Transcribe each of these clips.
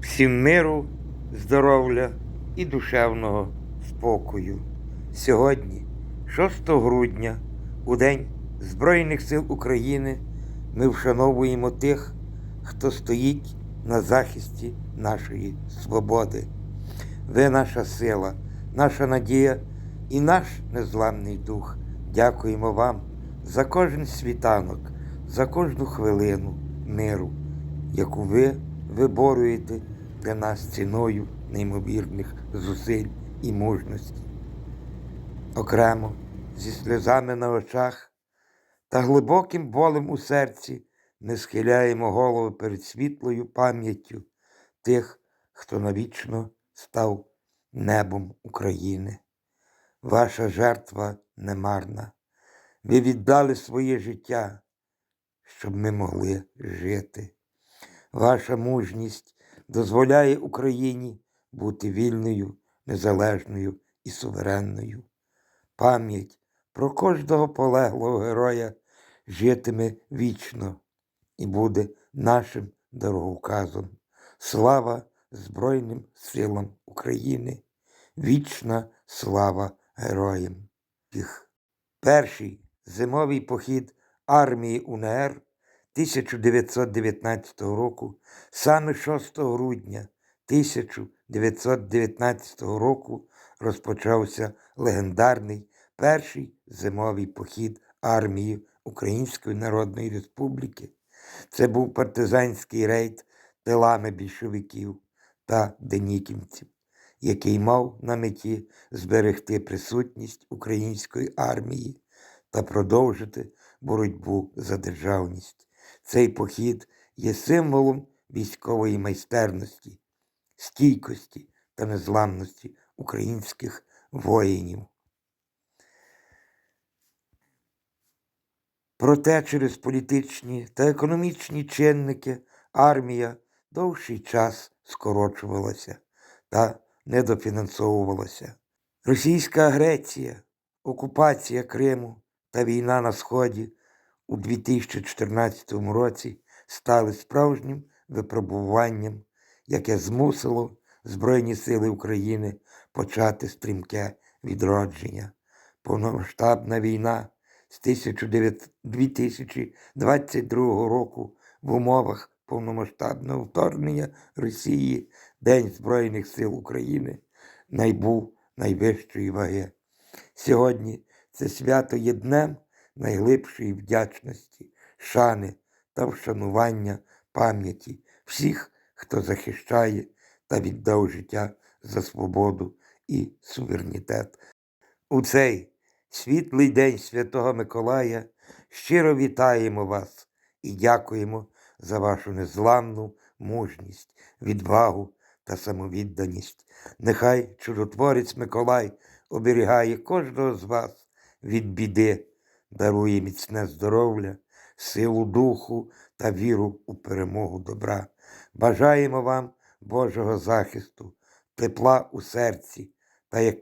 всім миру, здоров'я і душевного спокою. Сьогодні, 6 грудня, у День Збройних сил України, ми вшановуємо тих, хто стоїть на захисті нашої свободи. Ви наша сила, наша надія і наш незламний дух. Дякуємо вам за кожен світанок, за кожну хвилину миру, яку ви виборюєте для нас ціною неймовірних зусиль і мужності. Окремо, зі сльозами на очах та глибоким болем у серці ми схиляємо голови перед світлою пам'яттю тих, хто навічно став небом України. Ваша жертва немарна. Ви віддали своє життя, щоб ми могли жити. Ваша мужність дозволяє Україні бути вільною, незалежною і суверенною. Пам'ять про кожного полеглого героя житиме вічно і буде нашим дороговказом. Слава Збройним силам України! Вічна слава героям! Їх. Перший зимовий похід армії УНР 1919 року, саме 6 грудня 1919 року розпочався легендарний перший зимовий похід армії Української Народної Республіки. Це був партизанський рейд тилами більшовиків та денікінців, який мав на меті зберегти присутність української армії та продовжити боротьбу за державність. Цей похід є символом військової майстерності, стійкості та незламності українських воїнів. Проте через політичні та економічні чинники армія довший час скорочувалася та недофінансовувалася. Російська агресія, окупація Криму та війна на Сході у 2014 році стали справжнім випробуванням, яке змусило Збройні Сили України почати стрімке відродження. Повномасштабна війна з 2022 року в умовах повномасштабного вторгнення Росії День Збройних сил України найбув найвищої ваги. Сьогодні це свято є днем найглибшої вдячності, шани та вшанування пам'яті всіх, хто захищає та віддав життя за свободу і суверенітет. У цей світлий день Святого Миколая щиро вітаємо вас і дякуємо за вашу незламну мужність, відвагу та самовідданість. Нехай чудотворець Миколай оберігає кожного з вас від біди, дарує міцне здоров'я, силу духу та віру у перемогу добра. Бажаємо вам Божого захисту, тепла у серці та як,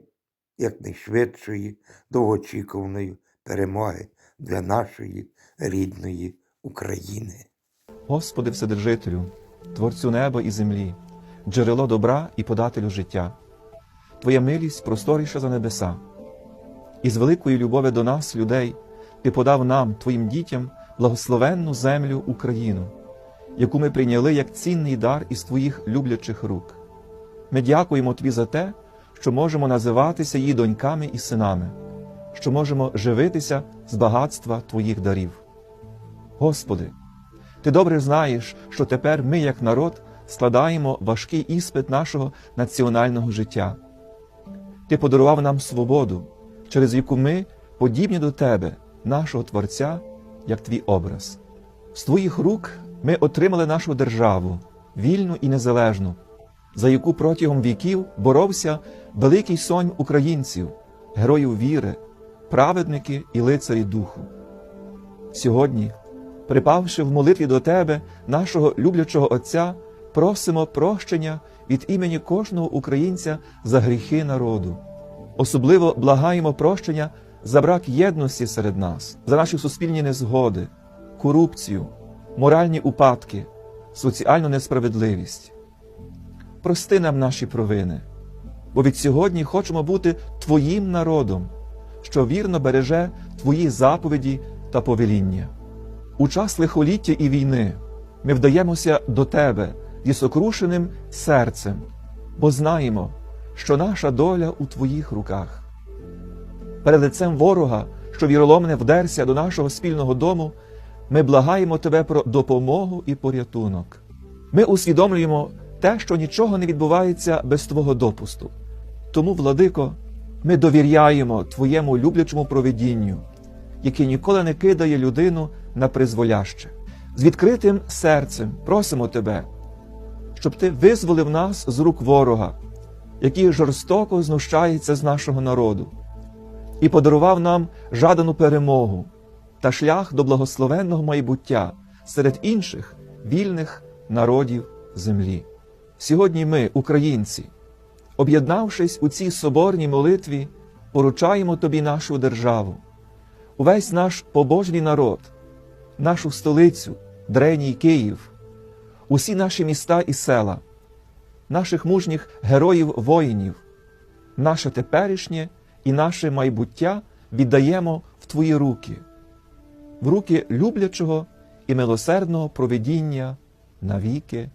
якнайшвидшої довгоочікуваної перемоги для нашої рідної України. Господи Вседержителю, Творцю неба і землі, джерело добра і подателю життя, Твоя милість просторіша за небеса, і з великої любові до нас, людей, Ти подав нам, Твоїм дітям, благословенну землю Україну, яку ми прийняли як цінний дар із Твоїх люблячих рук. Ми дякуємо Тобі за те, що можемо називатися її доньками і синами, що можемо живитися з багатства Твоїх дарів. Господи, Ти добре знаєш, що тепер ми, як народ, складаємо важкий іспит нашого національного життя. Ти подарував нам свободу, через яку ми подібні до Тебе, нашого Творця, як твій образ. З Твоїх рук ми отримали нашу державу, вільну і незалежну, за яку протягом віків боровся великий сонм українців, героїв віри, праведники і лицарі духу. Сьогодні, припавши в молитві до Тебе, нашого люблячого Отця, просимо прощення від імені кожного українця за гріхи народу. Особливо благаємо прощення за брак єдності серед нас, за наші суспільні незгоди, корупцію, моральні упадки, соціальну несправедливість. прости нам наші провини, бо від сьогодні хочемо бути Твоїм народом, що вірно береже Твої заповіді та повеління. У час лихоліття і війни ми вдаємося до Тебе зі сокрушеним серцем, бо знаємо, що наша доля у Твоїх руках. Перед лицем ворога, що віроломне вдерся до нашого спільного дому, ми благаємо Тебе про допомогу і порятунок. Ми усвідомлюємо те, що нічого не відбувається без Твого допусту. Тому, владико, ми довіряємо Твоєму люблячому провидінню, яке ніколи не кидає людину на призволяще. З відкритим серцем просимо Тебе, щоб Ти визволив нас з рук ворога, який жорстоко знущається з нашого народу, і подарував нам жадану перемогу та шлях до благословенного майбуття серед інших вільних народів землі. Сьогодні ми, українці, об'єднавшись у цій соборній молитві, поручаємо Тобі нашу державу, увесь наш побожний народ, нашу столицю, древній Київ, усі наші міста і села, наших мужніх героїв-воїнів, наше теперішнє і наше майбуття віддаємо в Твої руки, в руки люблячого і милосердного провидіння навіки.